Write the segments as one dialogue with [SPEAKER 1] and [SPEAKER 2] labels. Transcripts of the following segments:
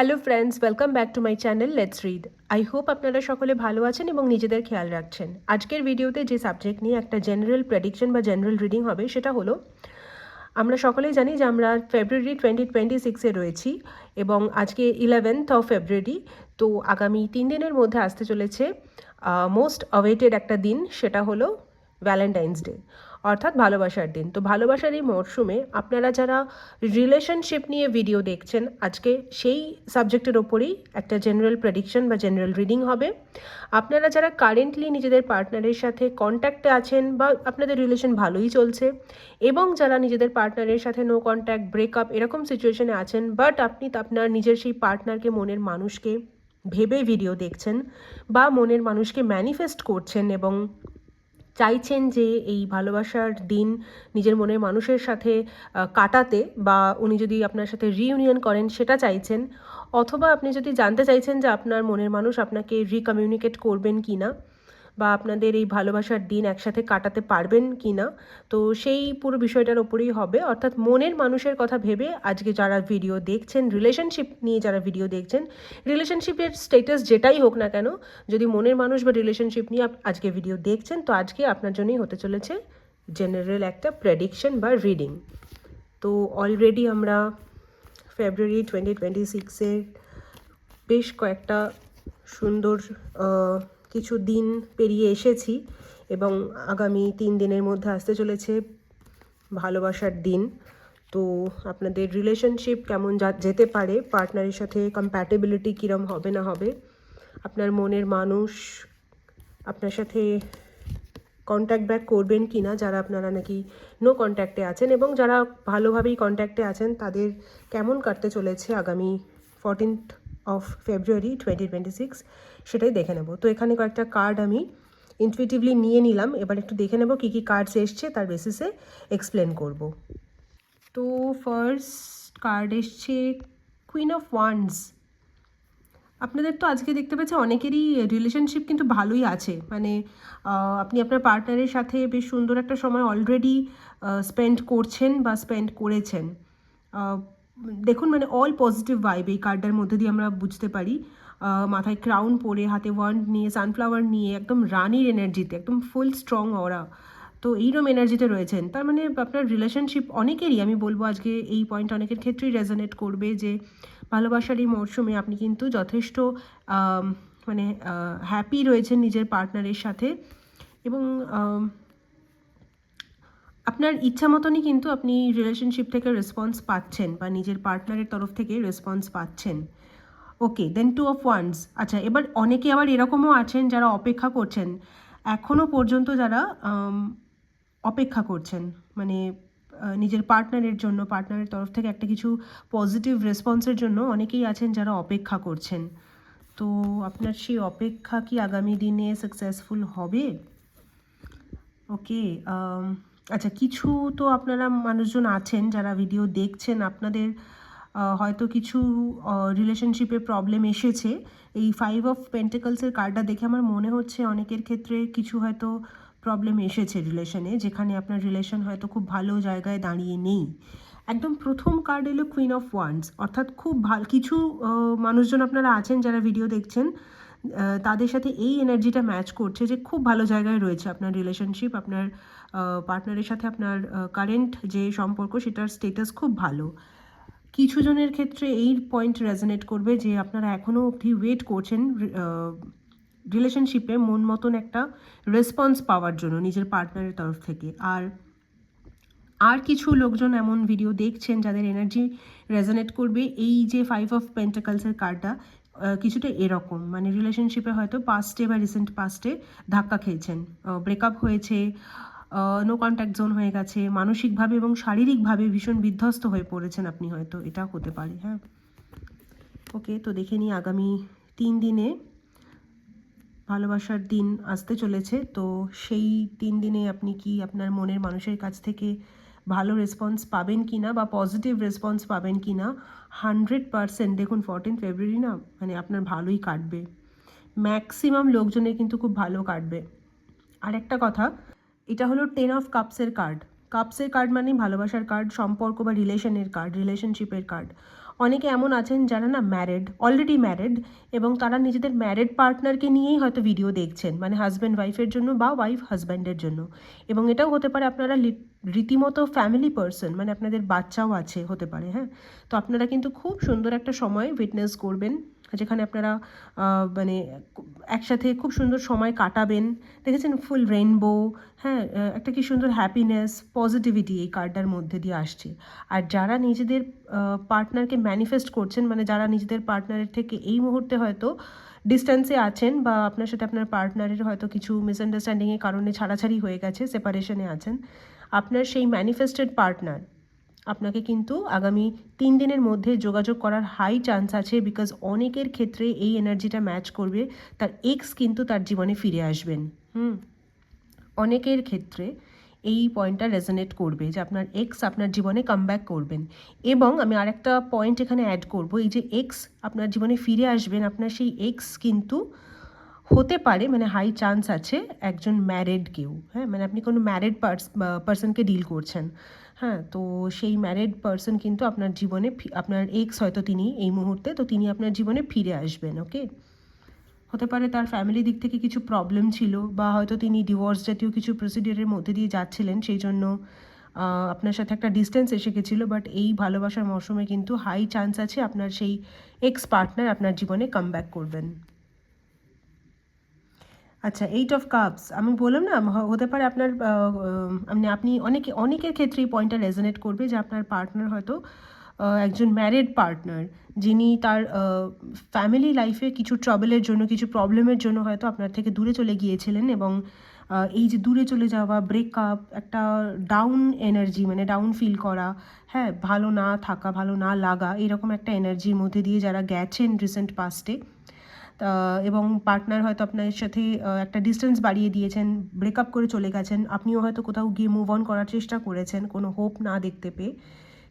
[SPEAKER 1] Hello friends welcome back to my channel let's read I hope আপনারা সকলে ভালো আছেন এবং নিজেদের খেয়াল রাখছেন। আজকের ভিডিওতে যে সাবজেক্ট নিয়ে একটা জেনারেল প্রেডিকশন বা জেনারেল রিডিং হবে, সেটা হলো, আমরা সকলেই জানি যে আমরা ফেব্রুয়ারি টোয়েন্টি টোয়েন্টি সিক্সে রয়েছি এবং আজকে ইলেভেন্থ অফ ফেব্রুয়ারি তো আগামী তিন দিনের মধ্যে আসতে চলেছে মোস্ট অওয়েটেড একটা দিন, সেটা হলো ভ্যালেন্টাইন্স ডে অর্থাৎ ভালোবাসার দিন। তো ভালোবাসার এই মরশুমে আপনারা যারা রিলেশনশিপ নিয়ে ভিডিও দেখছেন, আজকে সেই সাবজেক্টের ওপরেই একটা জেনারেল প্রেডিকশন বা জেনারেল রিডিং হবে। আপনারা যারা কারেন্টলি নিজেদের পার্টনারের সাথে কন্ট্যাক্টে আছেন বা আপনাদের রিলেশন ভালোই চলছে এবং যারা নিজেদের পার্টনারের সাথে নো কন্ট্যাক্ট ব্রেকআপ এরকম সিচুয়েশনে আছেন বাট আপনি আপনার নিজের সেই পার্টনারকে মনের মানুষকে ভেবে ভিডিও দেখছেন বা মনের মানুষকে ম্যানিফেস্ট করছেন এবং চাইছেন যে এই ভালোবাসার দিন নিজের মনের মানুষের সাথে কাটাতে বা উনি যদি আপনার সাথে রিইউনিয়ন করেন সেটা চাইছেন, অথবা আপনি যদি জানতে চাইছেন যে আপনার মনের মানুষ আপনাকে রিকমিউনিকেট করবেন কি না বা আপনাদের এই ভালোবাসার দিন একসাথে কাটাতে পারবেন কি না? তো সেই পুরো বিষয়টার ওপরেই হবে। অর্থাৎ মনের মানুষের কথা ভেবে আজকে যারা ভিডিও দেখছেন রিলেশনশিপ নিয়ে যারা ভিডিও দেখছেন রিলেশনশিপের স্টেটাস যেটাই হোক না কেন, যদি মনের মানুষ বা রিলেশনশিপ নিয়ে আজকে ভিডিও দেখছেন, তো আজকে আপনার জন্যই হতে চলেছে জেনারেল একটা প্রেডিকশন বা রিডিং তো অলরেডি আমরা ফেব্রুয়ারি টোয়েন্টি টোয়েন্টি সিক্সের বেশ কয়েকটা সুন্দর কিছু দিন পেরিয়ে এসেছি এবং আগামী তিন দিনের মধ্যে আসতে চলেছে ভালোবাসার দিন। তো আপনাদের রিলেশনশিপ কেমন যেতে পারে পার্টনারের সাথে কম্প্যাটেবিলিটি কীরম হবে না হবে, আপনার মনের মানুষ আপনার সাথে কন্ট্যাক্ট ব্যাক করবেন কি না যারা আপনারা নাকি নো কন্ট্যাক্টে আছেন এবং যারা ভালোভাবেই কন্ট্যাক্টে আছেন, তাদের কেমন কাটতে চলেছে আগামী fourteenth of February twenty twenty six সেটাই দেখে নেব। তো এখানে কয়েকটা কার্ড আমি ইনটুইটিভলি নিয়ে নিলাম। এবার একটু দেখে নেব কী কী কার্ডস এসছে, তার বেসিসে এক্সপ্লেন করব। তো ফার্স্ট কার্ড এসছে কুইন অফ ওয়ান্স আপনাদের তো আজকে দেখতে পাচ্ছি অনেকেরই রিলেশনশিপ কিন্তু ভালোই আছে। মানে আপনি আপনার পার্টনারের সাথে বেশ সুন্দর একটা সময় অলরেডি স্পেন্ড করছেন বা স্পেন্ড করেছেন। দেখুন মানে অল পজিটিভ ভাইব এই কার্ডটার মধ্যে দিয়ে আমরা বুঝতে পারি। মাথায় ক্রাউন পরে, হাতে ওয়ান্ড নিয়ে সানফ্লাওয়ার নিয়ে, একদম রানির এনার্জিতে একদম ফুল স্ট্রং ওরা তো এইরকম এনার্জিতে রয়েছেন। তার মানে আপনার রিলেশনশিপ অনেকেরই, আমি বলব আজকে এই পয়েন্ট অনেকের ক্ষেত্রেই রেজনেট করবে যে, ভালোবাসার এই মরশুমে আপনি কিন্তু যথেষ্ট মানে হ্যাপি রয়েছেন নিজের পার্টনারের সাথে। এবং আপনার ইচ্ছা মতনই কিন্তু আপনি রিলেশনশিপ থেকে রেসপন্স পাচ্ছেন বা নিজের পার্টনারের তরফ থেকে রেসপন্স পাচ্ছেন। Okay then two of wands আচ্ছা এবার অনেকে আবার এরকমও আছেন যারা অপেক্ষা করছেন। এখনও পর্যন্ত যারা অপেক্ষা করছেন মানে নিজের পার্টনারের জন্য পার্টনারের তরফ থেকে একটা কিছু পজিটিভ রেসপন্সের জন্য অনেকেই আছেন যারা অপেক্ষা করছেন। তো আপনার সেই অপেক্ষা কি আগামী দিনে সাকসেসফুল হবে? ওকে আচ্ছা কিছু তো আপনারা মানুষজন আছেন যারা ভিডিও দেখছেন। আপনাদের হয়তো কিছু রিলেশনশিপে প্রবলেম এসেছে। এই ফাইভ অফ পেন্টেকলসের কার্ডটা দেখে আমার মনে হচ্ছে অনেকের ক্ষেত্রে কিছু হয়তো প্রবলেম এসেছে রিলেশনে যেখানে আপনার রিলেশন হয়তো খুব ভালো জায়গায় দাঁড়িয়ে নেই। একদম প্রথম কার্ড এলো কুইন অফ ওয়ান্স অর্থাৎ খুব ভালো, কিছু মানুষজন আপনারা আছেন যারা ভিডিও দেখছেন তাদের সাথে এই এনার্জিটা ম্যাচ করছে যে খুব ভালো জায়গায় রয়েছে আপনার রিলেশনশিপ আপনার পার্টনারের সাথে আপনার কারেন্ট যে সম্পর্ক সেটার স্টেটাস খুব ভালো। কিছু জনের ক্ষেত্রে এই পয়েন্ট রেজনেট করবে যে আপনারা এখনও অবধি ওয়েট করছেন রিলেশনশিপে মন মতন একটা রেসপন্স পাওয়ার জন্য নিজের পার্টনারের তরফ থেকে। আর আর কিছু লোকজন এমন ভিডিও দেখছেন যাদের এনার্জি রেজনেট করবে, এই যে ফাইভ অফ পেন্টাকালসের কার্ডটা কিছুটা এরকম। মানে রিলেশনশিপে হয়তো পাস্টে বা রিসেন্ট পাস্টে ধাক্কা খেয়েছেন। ব্রেকআপ হয়েছে নো কন্ট্যাক্ট জোন হয়ে গেছে, মানসিকভাবে এবং শারীরিকভাবে ভীষণ বিধ্বস্ত হয়ে পড়েছেন আপনি হয়তো এটা হতে পারে হ্যাঁ। ওকে তো দেখে নিই আগামী তিন দিনে ভালোবাসার দিন আসতে চলেছে, তো সেই তিন দিনে আপনি কি আপনার মনের মানুষের কাছ থেকে ভালো রেসপন্স পাবেন কি না বা পজিটিভ রেসপন্স পাবেন কি না হান্ড্রেড পারসেন্ট দেখুন ফোরটিন ফেব্রুয়ারি না মানে আপনার ভালোই কাটবে। ম্যাক্সিমাম লোকজনের কিন্তু খুব ভালো কাটবে। আর একটা কথা এটা হলো টেন অফ কাপসের কার্ড কাপসের কার্ড মানে ভালোবাসার কার্ড সম্পর্ক বা রিলেশনের কার্ড রিলেশনশিপের কার্ড অনেকে এমন আছেন যারা না ম্যারেড অলরেডি ম্যারেড এবং তারা নিজেদের ম্যারেড পার্টনারকে নিয়েই হয়তো ভিডিও দেখছেন মানে হাজব্যান্ড ওয়াইফের জন্য বা ওয়াইফ হাজব্যান্ডের জন্য। এবং এটাও হতে পারে আপনারা রীতিমতো ফ্যামিলি পার্সন মানে আপনাদের বাচ্চাও আছে হতে পারে হ্যাঁ? তো আপনারা কিন্তু খুব সুন্দর একটা সময় উইটনেস করবেন। যেখানে আপনারা মানে একসাথে খুব সুন্দর সময় কাটাবেন। দেখেছেন ফুল রেইনবো হ্যাঁ একটা কি সুন্দর হ্যাপিনেস পজিটিভিটি এই কার্ডটার মধ্যে দিয়ে আসছে। আর যারা নিজেদের পার্টনারকে ম্যানিফেস্ট করছেন মানে যারা নিজেদের পার্টনারের থেকে এই মুহূর্তে হয়তো ডিস্টেন্সে আছেন বা আপনার সাথে আপনার পার্টনারের হয়তো কিছু মিসআন্ডারস্ট্যান্ডিংয়ের কারণে ছাড়াছাড়ি হয়ে গেছে সেপারেশনে আছেন, আপনার সেই ম্যানিফেস্টেড পার্টনার আপনাকে কিন্তু আগামী তিন দিনের মধ্যে যোগাযোগ করার হাই চান্স আছে বিকজ অনেকের ক্ষেত্রে এই এনার্জিটা ম্যাচ করবে। তার এক্স কিন্তু তার জীবনে ফিরে আসবেন। হুম। অনেকের ক্ষেত্রে এই পয়েন্টটা রেজনেট করবে যে আপনার এক্স আপনার জীবনে কামব্যাক করবেন। এবং আমি আরেকটা পয়েন্ট এখানে অ্যাড করব, এই যে এক্স আপনার জীবনে ফিরে আসবেন, আপনার সেই এক্স কিন্তু হতে পারে মানে হাই চান্স আছে একজন ম্যারেড কেউ হ্যাঁ? মানে আপনি কোনো ম্যারেড পার্স পার্সনকে ডিল করছেন। হ্যাঁ তো সেই ম্যারেড পার্সন কিন্তু আপনার জীবনে আপনার এক্স হয়তো তিনি এই মুহূর্তে, তো তিনি আপনার জীবনে ফিরে আসবেন ওকে হতে পারে তার ফ্যামিলি দিক থেকে কিছু প্রবলেম ছিল বা হয়তো তিনি ডিভোর্স জাতীয় কিছু প্রসিডিওরের মধ্যে দিয়ে যাচ্ছিলেন, সেই জন্য আপনার সাথে একটা ডিস্টেন্স এসে গেছিল বাট এই ভালোবাসার মরশুমে কিন্তু হাই চান্স আছে আপনার সেই এক্স পার্টনার আপনার জীবনে কাম করবেন। আচ্ছা এইট অফ কাপস আমি বললাম না হতে পারে আপনার মানে আপনি অনেকে, অনেকের ক্ষেত্রে এই পয়েন্টটা রেজনেট করবে যে আপনার পার্টনার হয়তো একজন ম্যারিড পার্টনার যিনি তার ফ্যামিলি লাইফে কিছু ট্রাবলের জন্য, কিছু প্রবলেমের জন্য হয়তো আপনার থেকে দূরে চলে গিয়েছিলেন এবং এই যে দূরে চলে যাওয়া ব্রেকআপ একটা ডাউন এনার্জি মানে ডাউন ফিল করা হ্যাঁ ভালো না থাকা, ভালো না লাগা, এরকম একটা এনার্জির মধ্যে দিয়ে যারা গেছেন রিসেন্ট পাস্টে এবং পার্টনার হয়তো আপনার সাথে একটা ডিস্টেন্স বাড়িয়ে দিয়েছেন ব্রেকআপ করে চলে গেছেন, আপনিও হয়তো কোথাও গিয়ে মুভ অন করার চেষ্টা করেছেন, কোনো হোপ না দেখতে পেয়ে।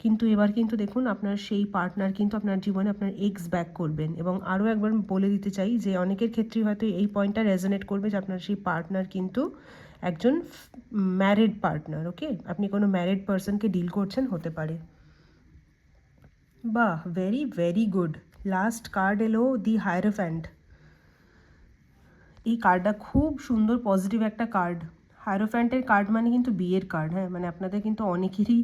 [SPEAKER 1] কিন্তু এবার কিন্তু দেখুন, আপনার সেই পার্টনার কিন্তু আপনার জীবনে আপনার এক্স ব্যাক করবেন। এবং আরও একবার বলে দিতে চাই যে, অনেকের ক্ষেত্রেই হয়তো এই পয়েন্টটা রেজনেট করবে যে, আপনার সেই পার্টনার কিন্তু একজন ম্যারিড পার্টনার ওকে আপনি কোনো ম্যারিড পার্সনকে ডিল করছেন, হতে পারে। বাহ! Very very good last card এলো দি হায়ারোফ্যান্ট এই কার্ডটা খুব সুন্দর পজিটিভ একটা কার্ড হায়ারোফ্যান্টের কার্ড মানে কিন্তু বিয়ের কার্ড হ্যাঁ? মানে আপনাদের কিন্তু অনেকেরই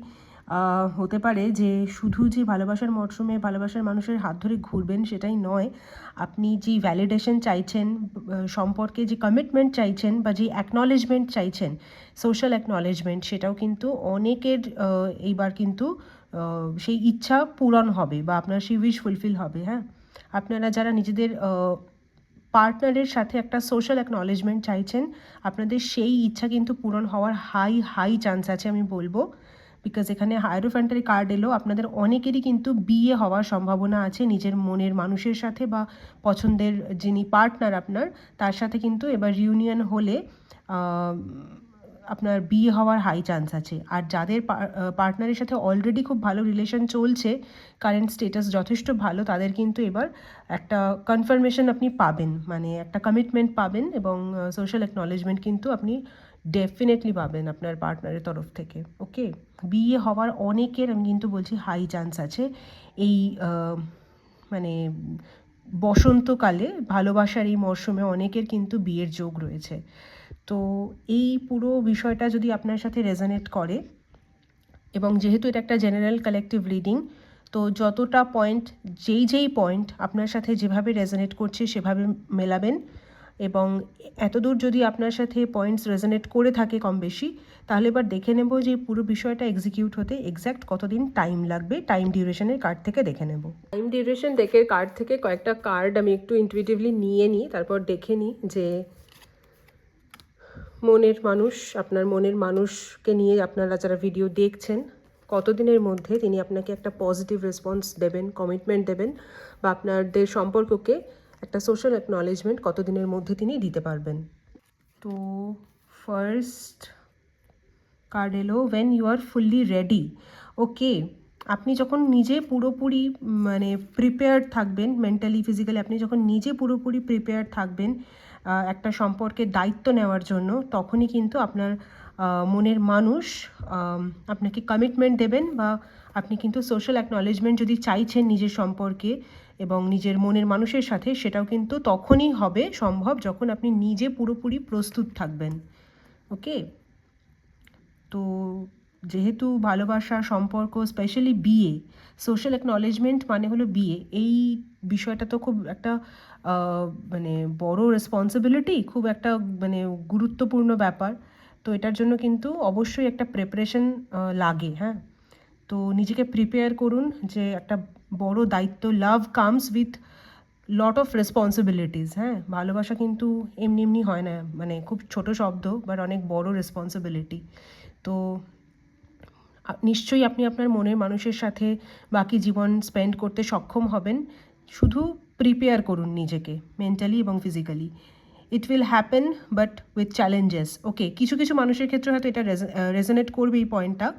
[SPEAKER 1] হতে পারে যে শুধু যে ভালোবাসার মরশুমে ভালোবাসার মানুষের হাত ধরে ঘুরবেন সেটাই নয়। আপনি যে ভ্যালিডেশন চাইছেন সম্পর্কে যে কমিটমেন্ট চাইছেন বা যে অ্যাকনলেজমেন্ট চাইছেন সোশ্যাল অ্যাকনলেজমেন্ট সেটাও কিন্তু অনেকের এইবার কিন্তু সেই ইচ্ছা পূরণ হবে বা আপনার সেই উইশ ফুলফিল হবে হ্যাঁ? আপনারা যারা নিজেদের পার্টনারের সাথে একটা সোশ্যাল অ্যাকনলেজমেন্ট চাইছেন, আপনাদের সেই ইচ্ছা কিন্তু পূরণ হওয়ার হাই হাই চান্স আছে আমি বলব। বিকজ এখানে হায়ারোফ্যান্টারি কার্ড এলো, আপনাদের অনেকেরই কিন্তু বিয়ে হওয়ার সম্ভাবনা আছে, নিজের মনের মানুষের সাথে বা পছন্দের যিনি পার্টনার আপনার, তার সাথে কিন্তু এবার রিউনিয়ন হলে আপনার বিয়ে হওয়ার হাই চান্স আছে। আর যাদের পার্টনারের সাথে অলরেডি খুব ভালো রিলেশন চলছে কারেন্ট স্টেটাস যথেষ্ট ভালো, তাদের কিন্তু এবার একটা কনফার্মেশন আপনি পাবেন। মানে একটা কমিটমেন্ট পাবেন এবং সোশ্যাল অ্যাকনলেজমেন্ট কিন্তু আপনি ডেফিনেটলি পাবেন আপনার পার্টনারের তরফ থেকে। ওকে বিয়ে হওয়ার অনেকের, আমি কিন্তু বলছি হাই চান্স আছে। এই মানে বসন্তকালে ভালোবাসার এই মরশুমে অনেকের কিন্তু বিয়ের যোগ রয়েছে। তো এই পুরো বিষয়টা যদি আপনার সাথে রেজনেট করে, এবং যেহেতু এটা একটা জেনারেল কালেকটিভ রিডিং তো যতটা পয়েন্ট যেই যেই পয়েন্ট আপনার সাথে যেভাবে রেজনেট করছে সেভাবে মেলাবেন। এবং এতদূর যদি আপনার সাথে পয়েন্টস রেজনেট করে থাকে কম বেশি, তাহলে এবার দেখে নেব যে পুরো বিষয়টা এক্সিকিউট হতে এক্স্যাক্ট কতদিন টাইম লাগবে টাইম ডিউরেশনের কার্ড থেকে দেখে নেব। টাইম ডিউরেশন ডেকের কার্ড থেকে কয়েকটা কার্ড আমি একটু ইন্টুইটিভলি নিয়ে নিই, তারপর দেখে নিই যে মনের মানুষ, আপনার মনের মানুষকে নিয়ে আপনারা যারা ভিডিও দেখছেন, কতদিনের মধ্যে তিনি আপনাকে একটা পজিটিভ রেসপন্স দেবেন কমিটমেন্ট দেবেন বা আপনাদের সম্পর্ককে একটা সোশ্যাল অ্যাকনলেজমেন্ট কতদিনের মধ্যে তিনি দিতে পারবেন? তো ফার্স্ট কার্ড এলো when you are fully ready okay আপনি যখন নিজে পুরোপুরি মানে প্রিপেয়ার্ড থাকবেন মেন্টালি ফিজিক্যালি আপনি যখন নিজে পুরোপুরি প্রিপেয়ার্ড থাকবেন একটা সম্পর্কের দায়িত্ব নেওয়ার জন্য তখনই কিন্তু আপনার মনের মানুষ আপনাকে কমিটমেন্ট দেবেন বা আপনি কিন্তু সোশ্যাল অ্যাকনলেজমেন্ট যদি চাইছেন নিজের সম্পর্কে এবং নিজের মনের মানুষের সাথে, সেটাও কিন্তু তখনই হবে সম্ভব যখন আপনি নিজে পুরোপুরি প্রস্তুত থাকবেন। ওকে তো যেহেতু ভালোবাসা, সম্পর্ক স্পেশালি বিয়ে সোশ্যাল অ্যাকনলেজমেন্ট মানে হলো বিয়ে। এই বিষয়টা তো খুব একটা মানে বড় রেসপন্সিবিলিটি খুব একটা মানে গুরুত্বপূর্ণ ব্যাপার। তো এটার জন্য কিন্তু অবশ্যই একটা প্রিপারেশন লাগে হ্যাঁ। তো নিজেকে প্রিপেয়ার করুন যে একটা বড় দায়িত্ব love comes with lot of responsibilities হ্যাঁ। ভালোবাসা কিন্তু এমনি এমনি হয় না মানে খুব ছোট শব্দ বাট অনেক বড় রেসপন্সিবিলিটি তো নিশ্চয়ই আপনি আপনার মনের মানুষের সাথে বাকি জীবন স্পেন্ড করতে সক্ষম হবেন। শুধু প্রিপেয়ার করুন নিজেকে মেন্টালি এবং physically it will happen but with challenges okay কিছু কিছু মানুষের ক্ষেত্রে হয়তো এটা রেজনেট করবে এই পয়েন্টটা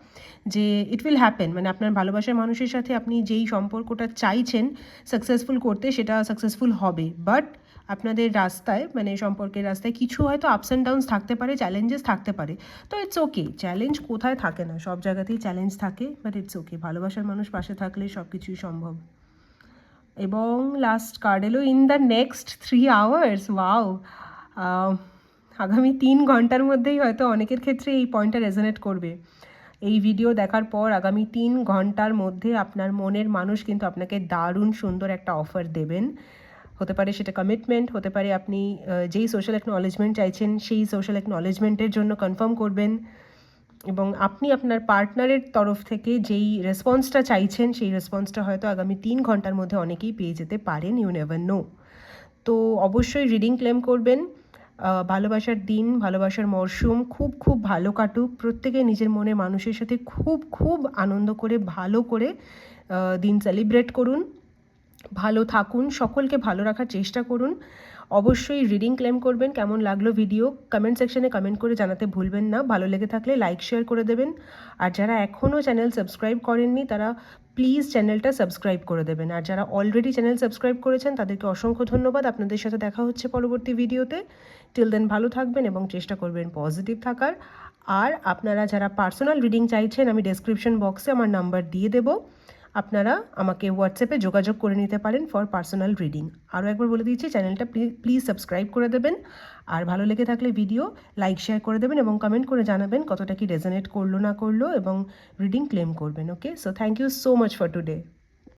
[SPEAKER 1] যে ইট উইল হ্যাপেন মানে আপনার ভালোবাসার মানুষের সাথে আপনি যেই সম্পর্কটা চাইছেন সাকসেসফুল করতে সেটা সাকসেসফুল হবে বাট আপনাদের রাস্তায় মানে সম্পর্কের রাস্তায় কিছু হয়তো আপস অ্যান্ড ডাউনস থাকতে পারে চ্যালেঞ্জেস থাকতে পারে। তো ইটস ওকে চ্যালেঞ্জ কোথায় থাকে না, সব জায়গাতেই চ্যালেঞ্জ থাকে বাট ইটস ওকে ভালোবাসার মানুষ পাশে থাকলে সব কিছুই সম্ভব। এবং লাস্ট কার্ড এলো in the next three hours wow আগামী তিন ঘণ্টার মধ্যেই হয়তো অনেকের ক্ষেত্রে এই পয়েন্টটা রেজনেট করবে। এই ভিডিও দেখার পর আগামী তিন ঘণ্টার মধ্যে আপনার মনের মানুষ কিন্তু আপনাকে দারুণ সুন্দর একটা অফার দেবেন। হতে পারে সেটা কমিটমেন্ট হতে পারে আপনি যেই সোশ্যাল অ্যাকনলেজমেন্ট চাইছেন, সেই সোশ্যাল অ্যাকনলেজমেন্টের জন্য কনফার্ম করবেন। এবং আপনি আপনার পার্টনারের তরফ থেকে যেই রেসপন্সটা চাইছেন, সেই রেসপন্সটা হয়তো আগামী তিন ঘণ্টার মধ্যে অনেকেই পেয়ে যেতে পারেন ইউ নেভার নো তো অবশ্যই রিডিং ক্লেম করবেন। ভালোবাসার দিন, ভালোবাসার মরশুম খুব খুব ভালো কাটুক। প্রত্যেকে নিজের মনে মানুষের সাথে খুব খুব আনন্দ করে, ভালো করে দিন সেলিব্রেট করুন। ভালো থাকুন, সকলকে ভালো রাখার চেষ্টা করুন। অবশ্যই রিডিং ক্লেম করবেন, কেমন লাগল ভিডিও কমেন্ট সেকশনে কমেন্ট করে জানাতে ভুলবেন না। ভালো লেগে থাকলে লাইক শেয়ার করে দেবেন। আর যারা এখনও চ্যানেল সাবস্ক্রাইব করেননি, তারা প্লিজ চ্যানেলটা সাবস্ক্রাইব করে দেবেন। আর যারা অলরেডি চ্যানেল সাবস্ক্রাইব করেছেন, তাদেরকে অসংখ্য ধন্যবাদ। আপনাদের সাথে দেখা হচ্ছে পরবর্তী ভিডিওতে টিল দেন ভালো থাকবেন এবং চেষ্টা করবেন পজিটিভ থাকার। আর আপনারা যারা পার্সোনাল রিডিং চাইছেন, আমি ডেসক্রিপশন বক্সে আমার নাম্বার দিয়ে দেবো। আপনারা আমাকে হোয়াটসঅ্যাপে যোগাযোগ করে নিতে পারেন ফর পার্সোনাল রিডিং আরও একবার বলে দিচ্ছি চ্যানেলটা প্লিজ সাবস্ক্রাইব করে দেবেন। আর ভালো লেগে থাকলে ভিডিও লাইক শেয়ার করে দেবেন এবং কমেন্ট করে জানাবেন কতটা কি রেজনেট করল না করল এবং রিডিং ক্লেম করবেন okay so thank you so much for today